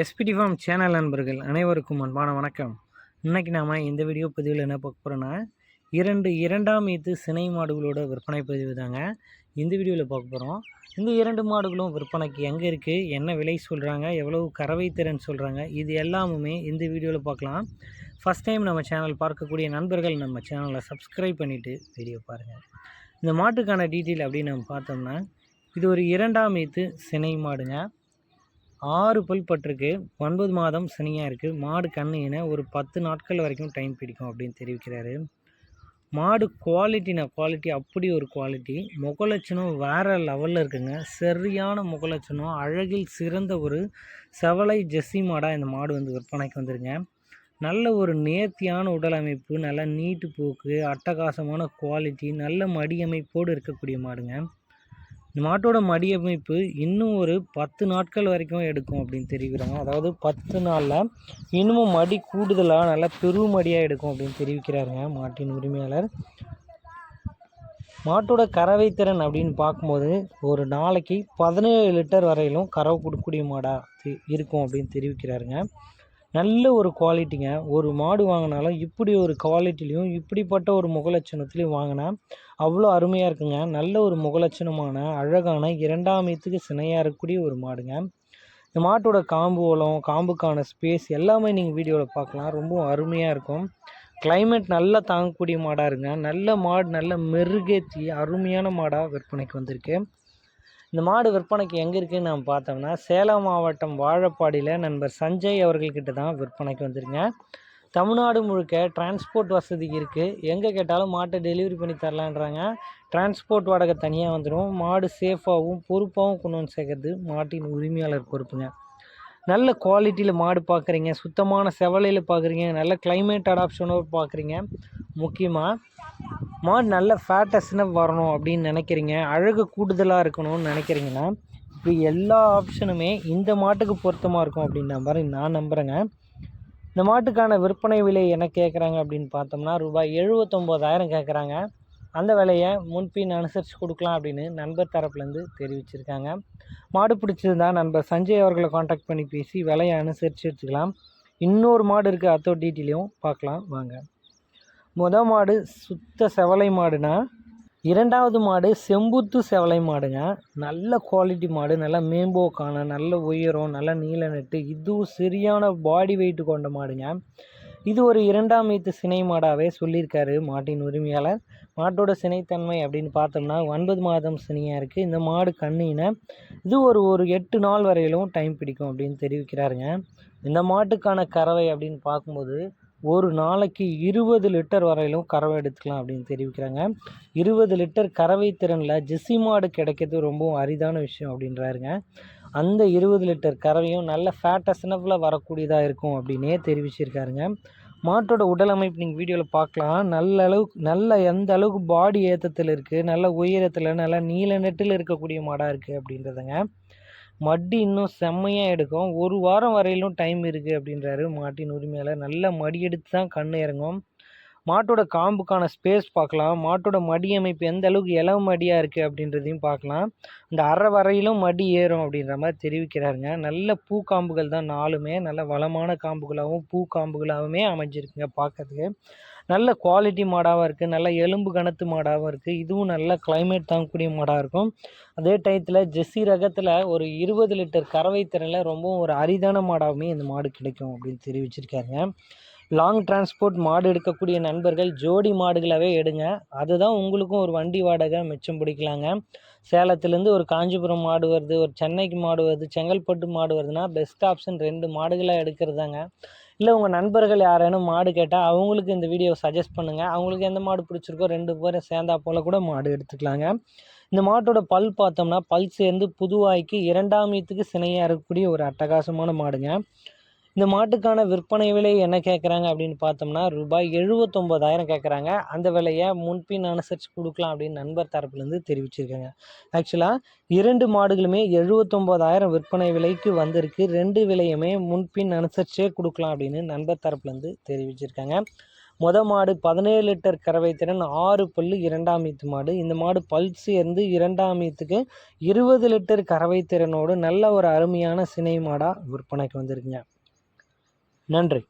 SPD form channel நண்பர்கள் அனைவருக்கும் அன்பான வணக்கம். இன்னைக்கு நாம் இந்த வீடியோ பதிவில் என்ன பார்க்க போகிறோன்னா இரண்டு இரண்டாம் ஈத்து சினை மாடுகளோட விற்பனை பதிவு தாங்க. இந்த வீடியோவில் பார்க்க போகிறோம் இந்த இரண்டு மாடுகளும் விற்பனைக்கு எங்கே இருக்குது என்ன விலை சொல்கிறாங்க எவ்வளவு கறவை திறன் சொல்கிறாங்க இது எல்லாமுமே இந்த வீடியோவில் பார்க்கலாம். ஃபஸ்ட் டைம் நம்ம சேனல் பார்க்கக்கூடிய நண்பர்கள் நம்ம சேனலை சப்ஸ்கிரைப் பண்ணிவிட்டு வீடியோ பாருங்கள் இந்த மாட்டுக்கான டீட்டெயில் அப்படின்னு நம்ம பார்த்தோம்னா இது ஒரு இரண்டாம் ஈத்து சினை மாடுங்க. ஆறு பல் பட்டிருக்கு. ஒன்பது மாதம் சனியாக இருக்குது மாடு கண்ணு இன ஒரு பத்து நாட்கள் வரைக்கும் டைம் பிடிக்கும் அப்படின்னு தெரிவிக்கிறாரு. மாடு குவாலிட்டினா குவாலிட்டி அப்படி ஒரு குவாலிட்டி முகலட்சணம் வேறு லெவலில் இருக்குங்க. சரியான முகலட்சணம் அழகில் சிறந்த ஒரு செவலை ஜெஸ்ஸி மாடாக இந்த மாடு வந்து விற்பனைக்கு வந்துருங்க. நல்ல ஒரு நேர்த்தியான உடல் அமைப்பு நல்ல நீட்டு போக்கு அட்டகாசமான குவாலிட்டி நல்ல மடி அமைப்போடு இருக்கக்கூடிய மாடுங்க. இந்த மாட்டோட மடி அமைப்பு இன்னும் ஒரு பத்து நாட்கள் வரைக்கும் எடுக்கும் அப்படின்னு தெரிவிக்கிறாங்க. அதாவது பத்து நாளில் இன்னமும் மடி கூடுதலாக நல்லா பெருமடியாக எடுக்கும் அப்படின்னு தெரிவிக்கிறாருங்க மாட்டின் உரிமையாளர். மாட்டோட கறவை திறன் அப்படின்னு பார்க்கும்போது ஒரு நாளைக்கு பதினேழு லிட்டர் வரையிலும் கறவை கொடுக்கக்கூடிய மாடாக இருக்கும் அப்படின்னு தெரிவிக்கிறாருங்க. நல்ல ஒரு குவாலிட்டிங்க ஒரு மாடு வாங்கினாலும் இப்படி ஒரு குவாலிட்டிலையும் இப்படிப்பட்ட ஒரு முகலட்சணத்துலையும் வாங்கினா அவ்வளோ அருமையாக இருக்குங்க. நல்ல ஒரு முகலட்சணமான அழகான இரண்டாம் ஈத்துக்கு சினையாக இருக்கக்கூடிய ஒரு மாடுங்க. இந்த மாட்டோட காம்பு ஓலம் காம்புக்கான ஸ்பேஸ் எல்லாமே நீங்கள் வீடியோவில் பார்க்கலாம். ரொம்ப அருமையாக இருக்கும். கிளைமேட் நல்லா தாங்கக்கூடிய மாடாக இருங்க. நல்ல மாடு நல்ல மெருகேற்றி அருமையான மாடாக விற்பனைக்கு வந்திருக்கு. இந்த மாடு விற்பனைக்கு எங்கே இருக்குதுன்னு நம்ம பார்த்தோம்னா சேலம் மாவட்டம் வாழப்பாடியில் நண்பர் சஞ்சய் அவர்கள்கிட்ட தான் விற்பனைக்கு வந்துருங்க. தமிழ்நாடு முழுக்க டிரான்ஸ்போர்ட் வசதி இருக்குது எங்கே கேட்டாலும் மாட்டை டெலிவரி பண்ணி தரலான்றாங்க. டிரான்ஸ்போர்ட் வாடகை தனியாக வந்துடும் மாடு சேஃபாகவும் பொறுப்பாகவும் கொண்டு வந்து சேர்க்கறது மாட்டின் உரிமையாளர் பொறுப்புங்க. நல்ல குவாலிட்டியில் மாடு பார்க்குறீங்க சுத்தமான செவலையில் பார்க்குறீங்க நல்ல கிளைமேட் அடாப்ஷனோடு பார்க்குறீங்க முக்கியமாக மாடு நல்ல ஃபேட்டஸ்னாக வரணும் அப்படின்னு நினைக்கிறீங்க. அழகு கூடுதலாக இருக்கணும்னு நினைக்கிறீங்கன்னா இப்படி எல்லா ஆப்ஷனுமே இந்த மாட்டுக்கு பொருத்தமாக இருக்கும் அப்படின்ற மாதிரி நான் நம்புகிறேங்க இந்த மாட்டுக்கான விற்பனை விலை என்ன கேட்குறாங்க அப்படின்னு பார்த்தோம்னா ரூபாய் எழுபத்தொம்போதாயிரம் கேட்குறாங்க அந்த விலையை முன்பின் அனுசரித்து கொடுக்கலாம் அப்படின்னு நண்பர் தரப்புலேருந்து தெரிவிச்சிருக்காங்க. மாடு பிடிச்சிருந்தா நண்பர் சஞ்சய் அவர்களை காண்டாக்ட் பண்ணி பேசி விலையை அனுசரித்து எடுத்துக்கலாம் இன்னொரு மாடு இருக்குது அதோ டீட்டெயிலையும் பார்க்கலாம். வாங்க. முத மாடு சுத்த செவலை மாடுனா இரண்டாவது மாடு செம்புத்து செவலை மாடுங்க. நல்ல குவாலிட்டி மாடு நல்ல மேம்போக்கான நல்ல உயரம் நல்ல நீல நெட்டு இதுவும் சரியான பாடி வெயிட் கொண்ட மாடுங்க. இது ஒரு இரண்டாம் ஈத்து சினை மாடாகவே சொல்லியிருக்காரு மாட்டின் உரிமையாளர். மாட்டோட சினைத்தன்மை அப்படின்னு பார்த்தோம்னா ஒன்பது மாதம் சினையாக இருக்குது இந்த மாடு கண்ணின இது ஒரு ஒரு எட்டு நாள் வரையிலும் டைம் பிடிக்கும் அப்படின்னு தெரிவிக்கிறாருங்க. இந்த மாட்டுக்கான கறவை அப்படின்னு பார்க்கும்போது ஒரு நாளைக்கு இருபது லிட்டர் வரையிலும் கறவை எடுத்துக்கலாம் அப்படின்னு தெரிவிக்கிறாங்க. இருபது லிட்டர் கறவை திறனில் ஜெஸ்ஸி மாடு கிடைக்கிறது ரொம்பவும் அரிதான விஷயம் அப்படின்றாருங்க. அந்த இருபது லிட்டர் கறவையும் நல்ல ஃபேட்டஸ்னபிளாக வரக்கூடியதாக இருக்கும் அப்படின்னே தெரிவிச்சிருக்காருங்க. மாட்டோட உடல் அமைப்பு நீங்கள் வீடியோவில் பார்க்கலாம். நல்ல அளவுக்கு நல்ல எந்த அளவுக்கு பாடி ஏற்றத்தில் இருக்குது நல்ல உயரத்தில் நல்ல நீல நெட்டில் இருக்கக்கூடிய மாடாக இருக்குது அப்படின்றதுங்க. மடி இன்னும் செம்மையாக எடுக்கும். ஒரு வாரம் வரையிலும் டைம் இருக்குது அப்படின்றாரு மாட்டின் உரிமையாளர். நல்ல மடி எடுத்து தான் கண் இறங்கும். மாட்டோட காம்புக்கான ஸ்பேஸ் பார்க்கலாம். மாட்டோட மடி அமைப்பு எந்த அளவுக்கு இளவு மடியாக இருக்குது அப்படின்றதையும் பார்க்கலாம். இந்த அரை வரையிலும் மடி ஏறும் அப்படின்ற மாதிரி தெரிவிக்கிறாருங்க. நல்ல பூ காம்புகள் தான் நாலுமே. நல்ல வளமான காம்புகளாகவும் பூ காம்புகளாகவுமே அமைஞ்சிருக்குங்க பார்க்கறதுக்கு. நல்ல குவாலிட்டி மாடாகவும் இருக்குது நல்ல எலும்பு கணத்து மாடாகவும் இருக்குது இதுவும் நல்ல கிளைமேட் தாங்கக்கூடிய மாடாக இருக்கும். அதே டயத்தில் ஜெஸ்ஸி ரகத்தில் ஒரு இருபது லிட்டர் கறவை திறனில் ரொம்பவும் ஒரு அரிதான மாடாகவுமே இந்த மாடு கிடைக்கும் அப்படின்னு தெரிவிச்சிருக்காருங்க. லாங் டிரான்ஸ்போர்ட் மாடு எடுக்கக்கூடிய நண்பர்கள் ஜோடி மாடுகளாகவே எடுங்க. அதுதான் உங்களுக்கும் ஒரு வண்டி வாடகை மிச்சம் பிடிக்கலாங்க. சேலத்துலேருந்து ஒரு காஞ்சிபுரம் மாடு வருது ஒரு சென்னைக்கு மாடு வருது செங்கல்பட்டு மாடு வருதுன்னா பெஸ்ட் ஆப்ஷன் ரெண்டு மாடுகளாக எடுக்கிறதாங்க. இல்லை உங்கள் நண்பர்கள் யாரேனும் மாடு கேட்டால் அவங்களுக்கு இந்த வீடியோ சஜஸ்ட் பண்ணுங்கள் அவங்களுக்கு எந்த மாடு பிடிச்சிருக்கோ ரெண்டு பேரும் சேர்ந்தா போல் கூட மாடு எடுத்துக்கலாங்க. இந்த மாட்டோட பல் பார்த்தோம்னா பல் சேர்ந்து புதுவாய்க்கு இரண்டாம் ஈத்துக்கு சினையாக இருக்கக்கூடிய ஒரு அட்டகாசமான மாடுங்க. இந்த மாட்டுக்கான விற்பனை விலை என்ன கேட்குறாங்க அப்படின்னு பார்த்தோம்னா ரூபாய் எழுபத்தொம்போதாயிரம் கேட்குறாங்க அந்த விலையை முன்பின் அனுசரித்து கொடுக்கலாம் அப்படின்னு நண்பர் தரப்புலேருந்து தெரிவிச்சிருக்காங்க. ஆக்சுவலாக இரண்டு மாடுகளுமே எழுபத்தொம்போதாயிரம் விற்பனை விலைக்கு வந்திருக்கு. ரெண்டு விலையுமே முன்பின் அனுசரிச்சே கொடுக்கலாம் அப்படின்னு நண்பர் தரப்புலேருந்து தெரிவிச்சிருக்காங்க. மொத மாடு பதினேழு லிட்டர் கறவை திறன் ஆறு பல்லு இரண்டாம் ஈத்து மாடு. இந்த மாடு பல் சேர்ந்து இரண்டாம் ஈத்துக்கு இருபது லிட்டர் கறவை திறனோடு நல்ல ஒரு அருமையான சினை மாடாக விற்பனைக்கு வந்திருக்குங்க. நன்றி.